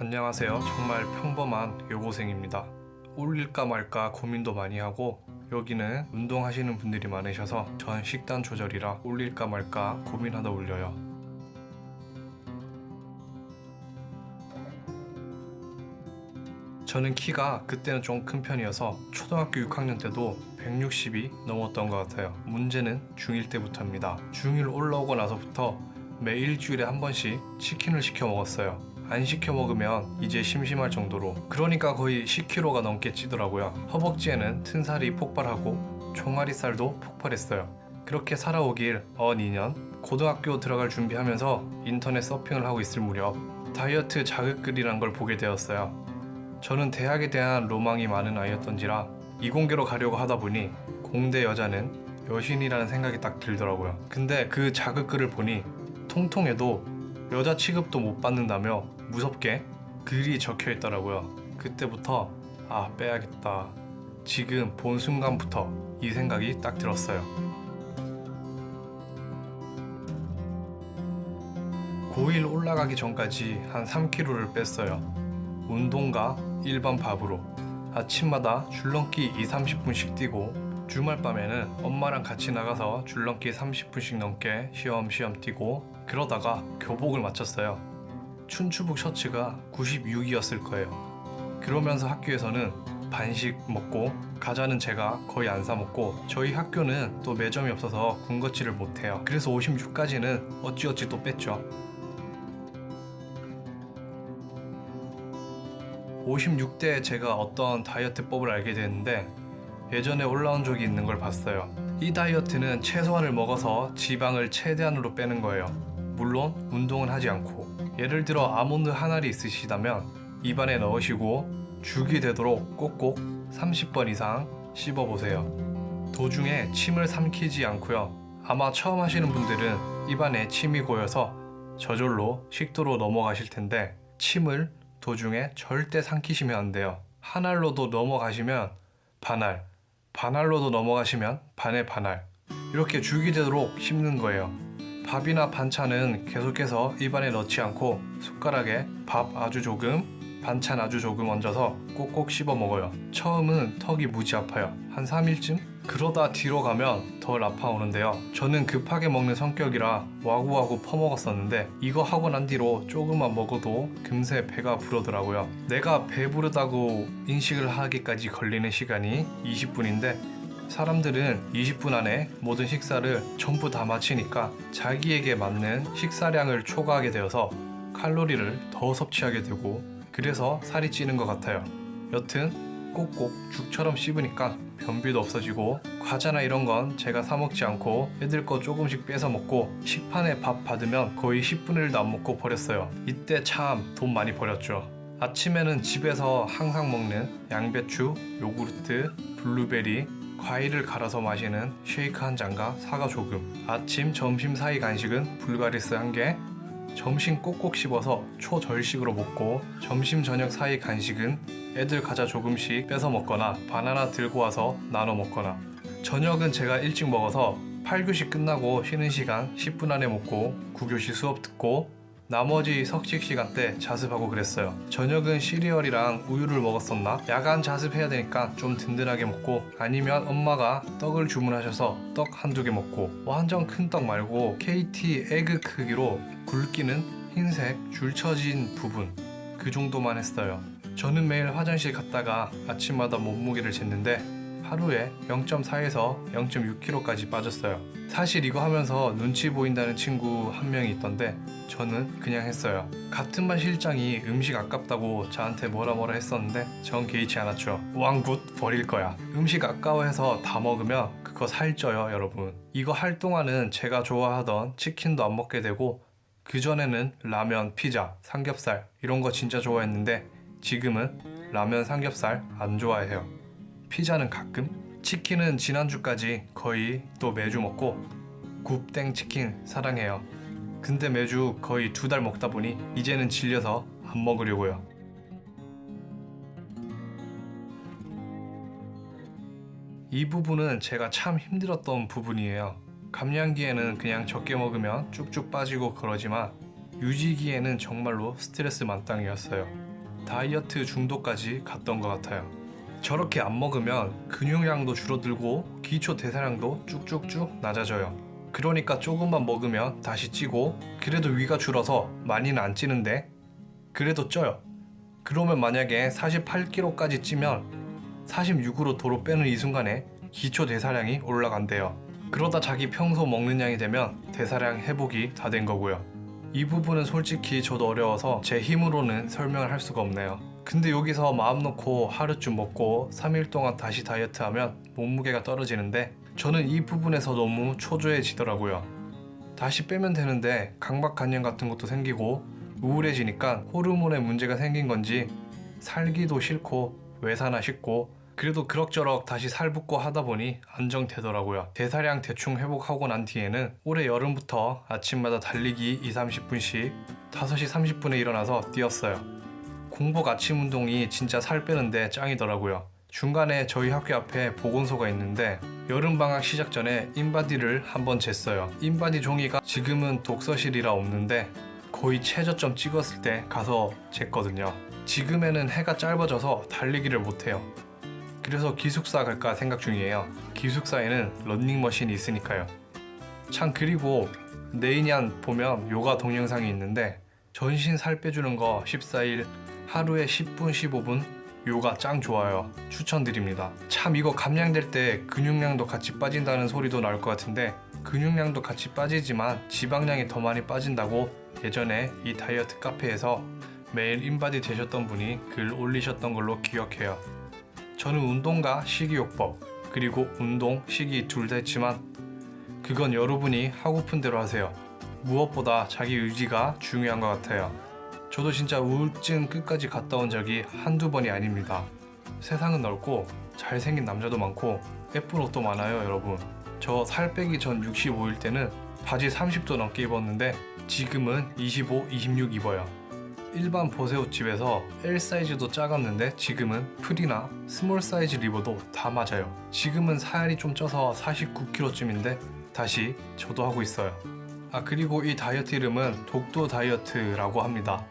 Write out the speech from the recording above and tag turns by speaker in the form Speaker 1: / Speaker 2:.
Speaker 1: 안녕하세요. 정말 평범한 여고생입니다. 올릴까 말까 고민도 많이 하고 여기는 운동하시는 분들이 많으셔서 전 식단 조절이라 올릴까 말까 고민하다 올려요. 저는 키가 그때는 좀 큰 편이어서 초등학교 6학년 때도 160이 넘었던 것 같아요. 문제는 중1 때부터입니다. 중1 올라오고 나서부터 매 일주일에 한 번씩 치킨을 시켜 먹었어요. 안 시켜 먹으면 이제 심심할 정도로 그러니까 거의 10kg가 넘게 찌더라고요. 허벅지에는 튼살이 폭발하고 종아리살도 폭발했어요. 그렇게 살아오길 언 2년 고등학교 들어갈 준비하면서 인터넷 서핑을 하고 있을 무렵 다이어트 자극글이란 걸 보게 되었어요. 저는 대학에 대한 로망이 많은 아이였던지라 이공계로 가려고 하다 보니 공대 여자는 여신이라는 생각이 딱 들더라고요. 근데 그 자극글을 보니 통통해도 여자 취급도 못 받는다며 무섭게 글이 적혀 있더라고요. 그때부터 아 빼야겠다. 지금 본 순간부터 이 생각이 딱 들었어요. 고1 올라가기 전까지 한 3kg를 뺐어요. 운동과 일반 밥으로 아침마다 줄넘기 2, 30분씩 뛰고 주말 밤에는 엄마랑 같이 나가서 줄넘기 30분씩 넘게 쉬엄쉬엄 뛰고 그러다가 교복을 마쳤어요. 춘추복 셔츠가 96이었을 거예요. 그러면서 학교에서는 반씩 먹고 과자는 제가 거의 안 사 먹고 저희 학교는 또 매점이 없어서 군것질을 못 해요. 그래서 56까지는 어찌어찌 또 뺐죠. 56대 제가 어떤 다이어트법을 알게 됐는데 예전에 올라온 적이 있는 걸 봤어요. 이 다이어트는 최소한을 먹어서 지방을 최대한으로 빼는 거예요. 물론 운동은 하지 않고 예를 들어 아몬드 한 알이 있으시다면 입안에 넣으시고 죽이 되도록 꼭꼭 30번 이상 씹어 보세요. 도중에 침을 삼키지 않고요. 아마 처음 하시는 분들은 입안에 침이 고여서 저절로 식도로 넘어가실 텐데 침을 도중에 절대 삼키시면 안 돼요. 한 알로도 넘어가시면 반알, 반알로도 넘어가시면 반의 반알. 이렇게 죽이 되도록 씹는 거예요. 밥이나 반찬은 계속해서 입안에 넣지 않고 숟가락에 밥 아주 조금, 반찬 아주 조금 얹어서 꼭꼭 씹어 먹어요. 처음은 턱이 무지 아파요. 한 3일쯤? 그러다 뒤로 가면 덜 아파오는데요. 저는 급하게 먹는 성격이라 와구와구 퍼먹었었는데 이거 하고 난 뒤로 조금만 먹어도 금세 배가 부르더라고요. 내가 배부르다고 인식을 하기까지 걸리는 시간이 20분인데 사람들은 20분 안에 모든 식사를 전부 다 마치니까 자기에게 맞는 식사량을 초과하게 되어서 칼로리를 더 섭취하게 되고 그래서 살이 찌는 것 같아요. 여튼 꼭꼭 죽처럼 씹으니까 변비도 없어지고 과자나 이런 건 제가 사 먹지 않고 애들 거 조금씩 뺏어 먹고 식판에 밥 받으면 거의 10분의 1도 안 먹고 버렸어요. 이때 참 돈 많이 버렸죠. 아침에는 집에서 항상 먹는 양배추, 요구르트, 블루베리, 과일을 갈아서 마시는 쉐이크 한 잔과 사과 조금. 아침, 점심 사이 간식은 불가리스 한 개, 점심 꼭꼭 씹어서 초절식으로 먹고 점심 저녁 사이 간식은 애들 과자 조금씩 뺏어 먹거나 바나나 들고 와서 나눠 먹거나. 저녁은 제가 일찍 먹어서 8교시 끝나고 쉬는 시간 10분 안에 먹고 9교시 수업 듣고 나머지 석식 시간 때 자습하고 그랬어요. 저녁은 시리얼이랑 우유를 먹었었나? 야간 자습해야 되니까 좀 든든하게 먹고 아니면 엄마가 떡을 주문하셔서 떡 한두 개 먹고 완전 큰 떡 말고 KT 에그 크기로 굵기는 흰색 줄 쳐진 부분 그 정도만 했어요. 저는 매일 화장실 갔다가 아침마다 몸무게를 쟀는데 하루에 0.4에서 0.6kg까지 빠졌어요. 사실 이거 하면서 눈치 보인다는 친구 한 명이 있던데 저는 그냥 했어요. 같은 반 실장이 음식 아깝다고 저한테 뭐라 뭐라 했었는데 전 개의치 않았죠. 왕굿 버릴 거야. 음식 아까워해서 다 먹으면 그거 살쪄요, 여러분. 이거 할 동안은 제가 좋아하던 치킨도 안 먹게 되고 그전에는 라면, 피자, 삼겹살 이런 거 진짜 좋아했는데 지금은 라면, 삼겹살 안 좋아해요. 피자는 가끔, 치킨은 지난주까지 거의 또 매주 먹고 굽땡 치킨 사랑해요. 근데 매주 거의 두 달 먹다 보니 이제는 질려서 안 먹으려고요. 이 부분은 제가 참 힘들었던 부분이에요. 감량기에는 그냥 적게 먹으면 쭉쭉 빠지고 그러지만 유지기에는 정말로 스트레스 만땅이었어요. 다이어트 중독까지 갔던 것 같아요. 저렇게 안 먹으면 근육량도 줄어들고 기초 대사량도 쭉쭉쭉 낮아져요. 그러니까 조금만 먹으면 다시 찌고 그래도 위가 줄어서 많이는 안 찌는데 그래도 쪄요. 그러면 만약에 48kg까지 찌면 46으로 도로 빼는 이 순간에 기초 대사량이 올라간대요. 그러다 자기 평소 먹는 양이 되면 대사량 회복이 다 된 거고요. 이 부분은 솔직히 저도 어려워서 제 힘으로는 설명을 할 수가 없네요. 근데 여기서 마음 놓고 하루쯤 먹고 3일 동안 다시 다이어트 하면 몸무게가 떨어지는데 저는 이 부분에서 너무 초조해지더라고요. 다시 빼면 되는데 강박관념 같은 것도 생기고 우울해지니까 호르몬에 문제가 생긴 건지 살기도 싫고 왜 사나 싶고 그래도 그럭저럭 다시 살 붓고 하다 보니 안정되더라고요. 대사량 대충 회복하고 난 뒤에는 올해 여름부터 아침마다 달리기 2, 30분씩 5시 30분에 일어나서 뛰었어요. 공복 아침 운동이 진짜 살 빼는데 짱이더라고요. 중간에 저희 학교 앞에 보건소가 있는데 여름 방학 시작 전에 인바디를 한번 쟀어요. 인바디 종이가 지금은 독서실이라 없는데 거의 최저점 찍었을 때 가서 쟀거든요. 지금에는 해가 짧아져서 달리기를 못해요. 그래서 기숙사 갈까 생각 중이에요. 기숙사에는 런닝머신이 있으니까요. 참 그리고 네이니안 보면 요가 동영상이 있는데 전신 살 빼주는 거 14일 하루에 10분 15분 요가 짱 좋아요. 추천드립니다. 참 이거 감량될 때 근육량도 같이 빠진다는 소리도 나올 것 같은데 근육량도 같이 빠지지만 지방량이 더 많이 빠진다고 예전에 이 다이어트 카페에서 매일 인바디 되셨던 분이 글 올리셨던 걸로 기억해요. 저는 운동과 식이요법 그리고 운동, 식이 둘 다 했지만 그건 여러분이 하고픈 대로 하세요. 무엇보다 자기 의지가 중요한 것 같아요. 저도 진짜 우울증 끝까지 갔다 온 적이 한두 번이 아닙니다. 세상은 넓고 잘생긴 남자도 많고 예쁜 옷도 많아요, 여러분. 저 살 빼기 전 65일 때는 바지 30도 넘게 입었는데 지금은 25, 26 입어요. 일반 보세옷집에서 L 사이즈도 작았는데 지금은 프리나 스몰 사이즈 입어도 다 맞아요. 지금은 살이 좀 쪄서 49kg쯤인데 다시 저도 하고 있어요. 아 그리고 이 다이어트 이름은 독도 다이어트라고 합니다.